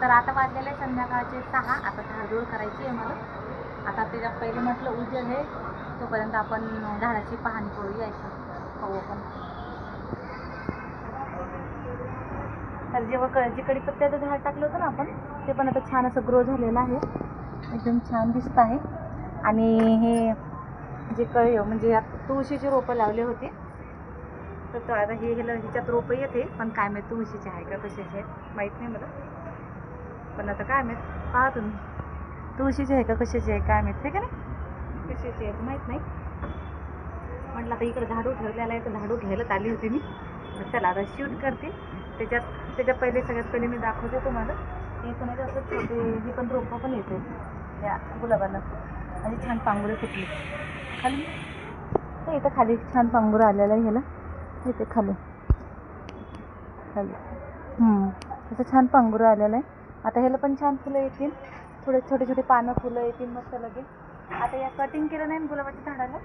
तर आता वाजलेले आहे संध्याकाळचे सहा. आता झाडझूड करायची आहे मला. आता त्याच्यात पहिले म्हटलं उजेड आहे. तोपर्यंत आपण झाडाची पाहणी करू यायची पाहू आपण. तर जेव्हा क जे कडीपत्त्याचं झाड टाकलं होतं ना आपण ते पण आता छान असं ग्रो झालेलं आहे. एकदम छान दिसत आहे. आणि हे जे कळी म्हणजे यात तुळशीची रोपं लावले होते. तर आता हे ह्याला ह्याच्यात रोपं येते पण काय माहीत तुळशीचे आहे का कशाचे आहेत माहीत नाही मला. पण आता काय माहीत? पहा तुम्ही. तुळशीची आहे का? कशाची आहे? काय माहीत? आहे का नाही? कशाची आहे माहीत नाही. म्हटलं आता इकडं झाडू ठेवलेला आहे तर झाडू घ्यायलाच आली होती मी. तर चला आता शूट करते. त्याच्यात त्याच्या पहिले सगळ्यात पहिले मी दाखवते तुम्हाला. हे पण आहे असं छोटे ही पण रोपं पण येते. त्या गुलाबाला. आणि छान पांगुरे फुटली. खाली. हे इथं खाली छान पांगुरं आलेलं आहे ह्याला. इथे खाली. खाली. असं छान पांगुरं आलेलं आहे. आता ह्याला पण छान फुलं येतील. थोडे छोटे छोटे पानं फुलं येतील मस्त लगेच. आता या कटिंग केलं नाही गुलाबाच्या झाडाला?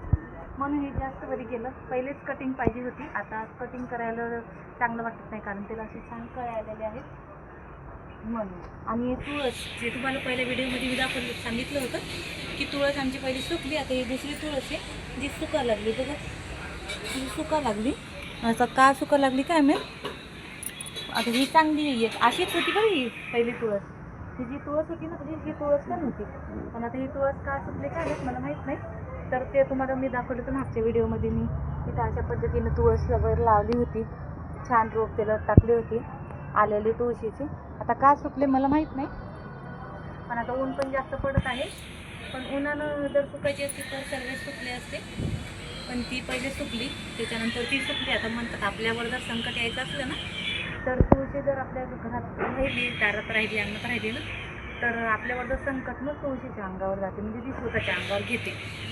म्हणून हे जास्त बरी केलं. पहिलेच कटिंग पाहिजे होती. आता कटिंग करायला चांगलं वाटत नाही कारण त्याला असे छान कळे आलेले आहेत. म्हणून. आणि तुळस जे तुम्हाला पहिल्या व्हिडिओमध्ये मी दाखवलं सांगितलं होतं की तुळस आमची पहिली सुकली. आता ही दुसरी तुळस आहे जी सुका लागली. बघा. ती सुका लागली. असं का सुका लागली काय मॅम आता ही चांगली आहे. अशीच होती बरं ही पहिली तुळस. ही जी तुळस होती ना तुझी ही तुळस पण होती. पण आता ही तुळस का सुटली काय आहेत मला माहीत नाही. तर ते तुम्हाला मी दाखवलं होतं मागच्या व्हिडिओमध्ये मी. तिथं अशा पद्धतीनं तुळस वगैरे लावली होती. छान रोप त्याला टाकली होती. आलेली तुळशीची. आता का सुटले मला माहीत नाही. पण आता ऊन पण जास्त पडत आहे. पण उन्हानं जर सुकायची असते तर सर्व सुकले असते. पण ती पहिले सुकली. त्याच्यानंतर ती सुकली. आता म्हणतात आपल्यावर जर संकट यायचं असलं ना तर तुळशी जर आपल्या घरात राहिली दारात राहिली अंगणात राहिली ना तर आपल्यावर जर संकट मग तुळशीच्या अंगावर जाते. म्हणजे ती स्वतःच्या अंगावर घेते.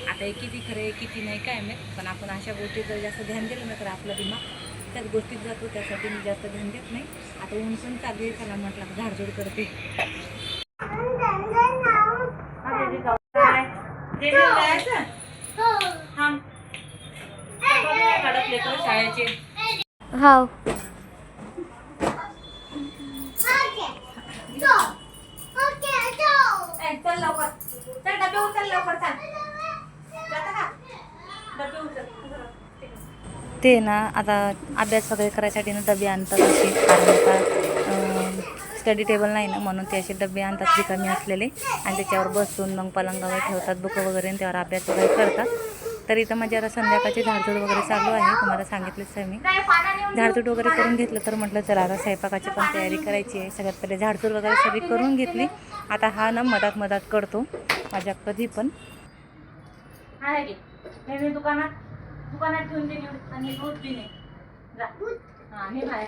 आता हे किती खरं आहे किती नाही काय माहीत. पण आपण अशा गोष्टी जर जास्त ध्यान दिलं ना तर आपला दिमाग त्याच गोष्टीत जातो. त्यासाठी मी जास्त ध्यान देत नाही. आता ऊन पण चालू आहे त्याला म्हटलं झाडझूड करते. हा, चल लवकर. चल डबे उचल लवकर डबे उचल. ते ना आता अभ्यास वगैरे करायसाठी ना डबे आणतात असे. कारण आता स्टडी टेबल नाही ना म्हणून ते असे डबे आणतात रिकामी असलेले. आणि त्याच्यावर बसून मग पलंगावर ठेवतात बुकं वगैरे आणि त्यावर अभ्यास वगैरे करतात. तर इथं माझी आता संध्याकाळची झाडझूड वगैरे चालू आहे. तुम्हाला सांगितलंच आहे मी. झाडझूड वगैरे करून घेतलं तर म्हटलं चला आता स्वयंपाकाची पण तयारी करायची आहे. सगळ्यात पहिले झाडझूड वगैरे सगळी करून घेतली. आता हा ना मधात मधात करतो. माझ्या कधी पण. दुकानात दुकानात दिली आणि हां हे बाहेर.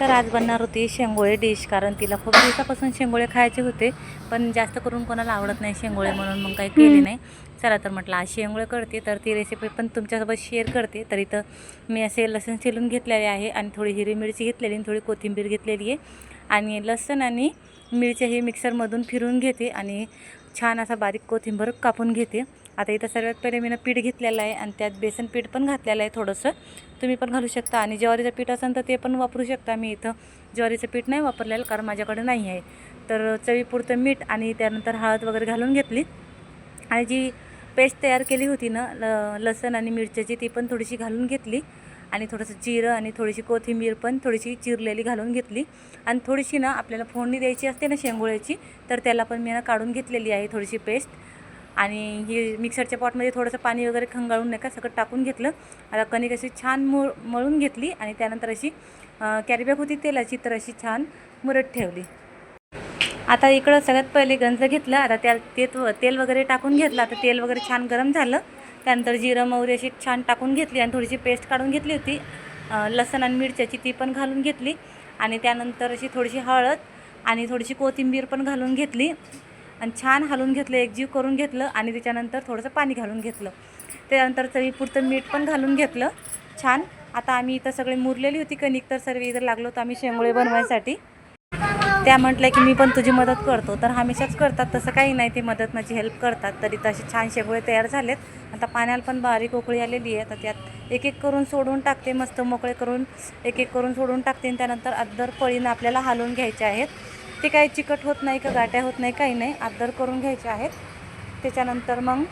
तर आज बनणार होती शेंगोळे डिश कारण तिला खूप दिवसापासून शेंगोळे खायचे होते. पण जास्त करून कोणाला आवडत नाही शेंगोळे म्हणून मग काही केले नाही. चला तर म्हटलं अशी शेंगोळे करते तर ती रेसिपी पण तुमच्यासोबत शेअर करते. तर इथं मी असे लसूण चिरून घेतलेले आहे आणि थोडी हिरवी मिरची घेतलेली आणि थोडी कोथिंबीर घेतलेली आहे. आणि लसूण आणि मिरच्या हे मिक्सरमधून फिरून घेते आणि छान असा बारीक कोथिंबीर कापून घेते. आता इथं सर्वात पहिले मी पीठ घेतलेलं आहे आणि त्यात बेसन पीठ पण घातलेलं आहे थोडंसं. तुम्ही पण घालू शकता आणि ज्वारीचं पीठ असेल तर ते पण वापरू शकता. मी इथं ज्वारीचं पीठ नाही वापरलेलं कारण माझ्याकडे नाही आहे. तर चवीपुरतं मीठ आणि त्यानंतर हळद वगैरे घालून घेतली. आणि जी पेस्ट तयार केली होती ना ल लसण आणि मिरच्याची ती पण थोडीशी घालून घेतली. आणि थोडंसं जिरं आणि थोडीशी कोथिंबीर पण थोडीशी चिरलेली घालून घेतली. आणि थोडीशी ना आपल्याला फोडणी द्यायची असते ना शेंगोळ्याची तर त्याला पण मी ना काढून घेतलेली आहे थोडीशी पेस्ट. आणि ही मिक्सरच्या पॉटमध्ये थोडंसं पाणी वगैरे खंगाळून नाही का सगळं टाकून घेतलं. आता कणिक अशी छान मळ मळून घेतली आणि त्यानंतर अशी कॅरीबॅग होती तेलाची तर अशी छान मुरत ठेवली. आता इकडं सगळ्यात पहिले गंज घेतलं आता त्या ते तेल वगैरे टाकून घेतलं. आता तेल वगैरे छान गरम झालं. त्यानंतर जिरं मोहरी अशी छान टाकून घेतली आणि थोडीशी पेस्ट काढून घेतली होती. लसण आणि मिरच्याची ती पण घालून घेतली. आणि त्यानंतर अशी थोडीशी हळद आणि थोडीशी कोथिंबीर पण घालून घेतली. आणि छान हलवून घेतलं एकजीव करून घेतलं आणि त्याच्यानंतर थोडंसं पाणी घालून घेतलं. त्यानंतर चवीपुरतं मीठ पण घालून घेतलं. छान. आता आम्ही इथं सगळे मुरलेली होती कणिक तर सर्व इथं लागलो होतो आम्ही शेंगोळे बनवायसाठी. त्या म्हटलं की मी पण तुझी मदत करतो. तर हमेशाच करतात तसं काही नाही. ते मदत माझी हेल्प करतात. तरी तसे छान शेगोळे तयार झालेत. आता पाण्याला पण बारीक उकळी आलेली आहे. तर त्यात एक एक करून सोडून टाकते मस्त मोकळे करून एक एक करून सोडून टाकते. आणि त्यानंतर अद्दर पळीनं आपल्याला हलवून घ्यायचे आहेत. ते काही चिकट होत नाही का गाट्या होत नाही काही नाही. आदर करून घ्यायचे आहेत. त्याच्यानंतर मग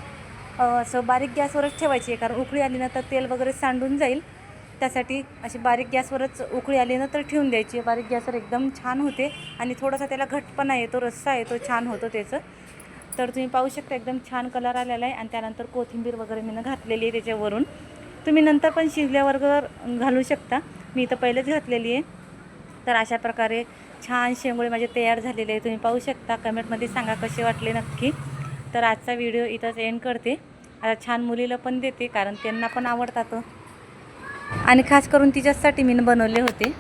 असं बारीक गॅसवरच ठेवायची आहे. कारण उकळी आली ना तर तेल वगैरे सांडून जाईल. त्यासाठी अशी बारीक गॅसवरच उकळी आली ना तर ठेवून द्यायची. बारीक गॅसवर एकदम छान होते आणि थोडासा त्याला घटपणा येतो रस्सा येतो छान होतो त्याचं. तर तुम्ही पाहू शकता एकदम छान कलर आलेला आहे आणि त्यानंतर कोथिंबीर वगैरे मी घातलेली आहे त्याच्यावरून. तुम्ही नंतर पण शिजल्यावर घालू शकता. मी इथं पहिलेच घातलेली आहे. तर अशा प्रकारे छान शेंगोळे माझे तयार झालेले आहे तुम्ही पाहू शकता. कमेंटमध्ये सांगा कसे वाटले नक्की. तर आजचा व्हिडिओ इथंच एंड करते. आता छान मुलीला पण देते कारण त्यांना पण आवडतात. आणि खास करून तिच्याचसाठी मी बनवले होते.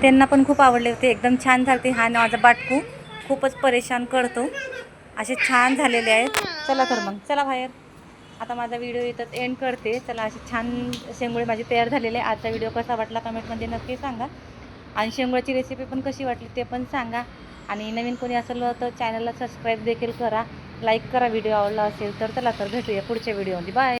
त्यांना पण खूप आवडले होते. एकदम छान झाले हा माझा बाटकू. खूपच परेशान करतो. असे छान झालेले आहेत. चला तर मग चला बाहेर. आता माझा व्हिडिओ येतात एंड करते. चला असे छान शेंगोळे माझे तयार झालेले आहे आजचा व्हिडिओ कसा वाटला कमेंटमध्ये नक्की सांगा. आणि शेंगोळ्याची रेसिपी पण कशी वाटली ते पण सांगा. आणि नवीन कोणी असेल तर चॅनलला सबस्क्राईब देखील करा. लाईक करा व्हिडिओ आवडला असेल तर चला तर भेटूया पुढच्या व्हिडिओमध्ये बाय